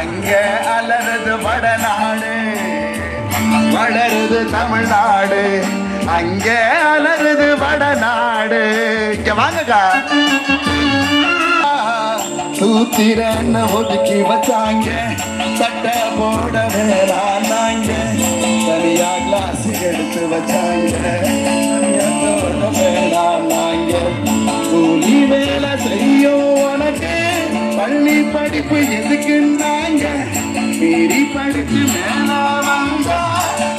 அங்கே அலறுது வடநாடு வளருது தமிழ்நாடு. அங்கே அலருது வடநாடு. இங்க வாங்கக்கா. சூத்திரன்னு ஒதுக்கி வச்சாங்க. சட்டை போட வேறாங்க தனியா கிளாஸ் எடுத்து வச்சாங்க. தனியா கூலி வேலை பள்ளி படிப்பு எதுக்குன்னாங்க? மீறி படிச்சு மேல வந்தா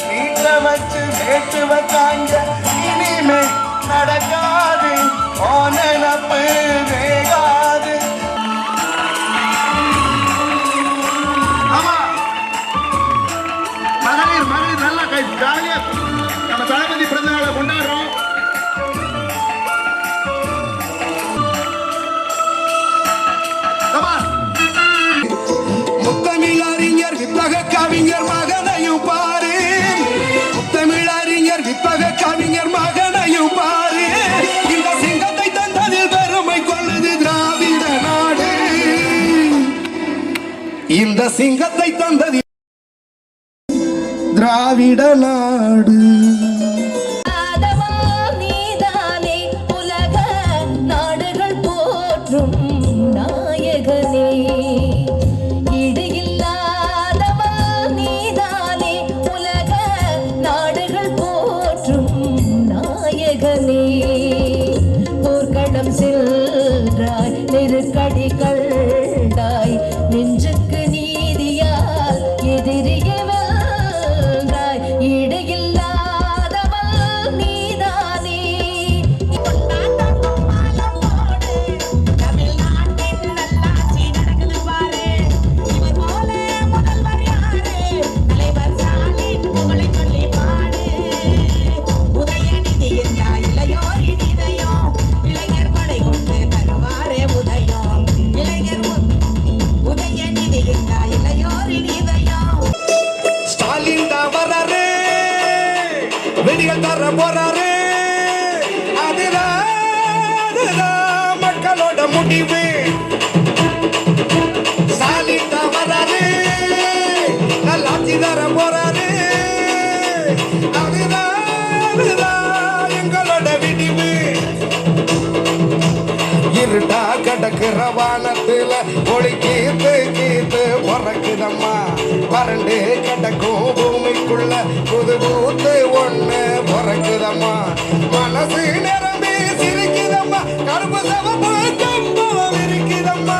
வீட்டில் வச்சு வேட்டு வச்சாங்க இனிமே நடக்காது. போன முத்தமிழறிஞர் கவிஞர் மகனையும் பாரு. முத்தமிழறிஞர் வித்தக கவிஞர் மகனையும் பாரு. இந்த சிங்கத்தை தந்ததில் பெருமை கொள்ளுது திராவிட நாடு. இந்த சிங்கத்தை தந்ததில் திராவிட நாடு. வெடிகள் தர போறாரு அதுதான் மக்களோட முடிவு. ஸ்டாலின் தான் நல்லாட்சி தர போறாரு. அதுதான் எங்களோட விடிவு. இருட்டா கடக்குற வானத்துல ஒளி கீத்து கீத்து உறக்குதம்மா. வறண்டு கிடக்கும் பிறக்குதம்மா மனசு நிரம்பி சிரிக்குதம்மா. கருப்பு சவப்பு கம்பம் இருக்குதம்மா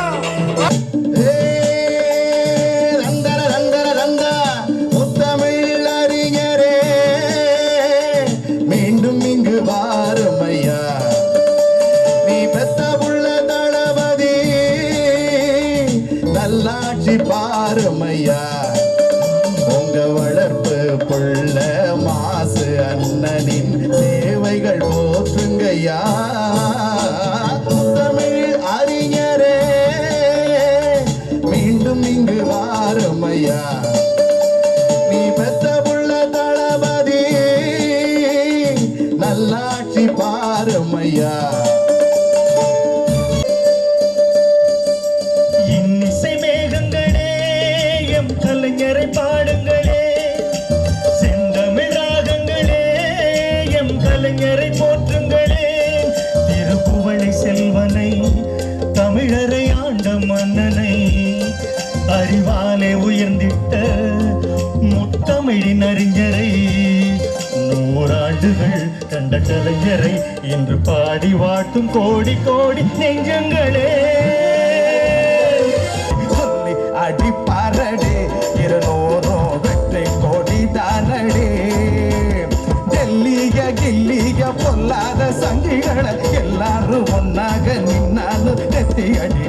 ரந்தர ரந்தர ரந்தா. முத்தமிழ் அறிஞரே. மீண்டும் இங்கு வாருமையா. நீ பெத்த தளபதி. நல்லாட்சி பாருமையா. உங்க சேவைகள் போற்றுங்கய்யா. தமிழ் அறிஞரே மீண்டும் இங்கு வாருமையா மன்னனை அறிவாலே உயர்ந்திட்ட முத்தமிழின் அறிஞரை நூறாண்டுகள் கண்ட கலைஞரை இன்று பாடி வாட்டும் கோடி கோடி நெஞ்சங்களே. அடிப்பாரடே இருநூறோ வெற்றி கோடி தானடி டெல்லிய கில்லிய பொல்லாத சங்கிகளை எல்லாரும் ஒன்னாக நின்னாலும் நெத்தி அடி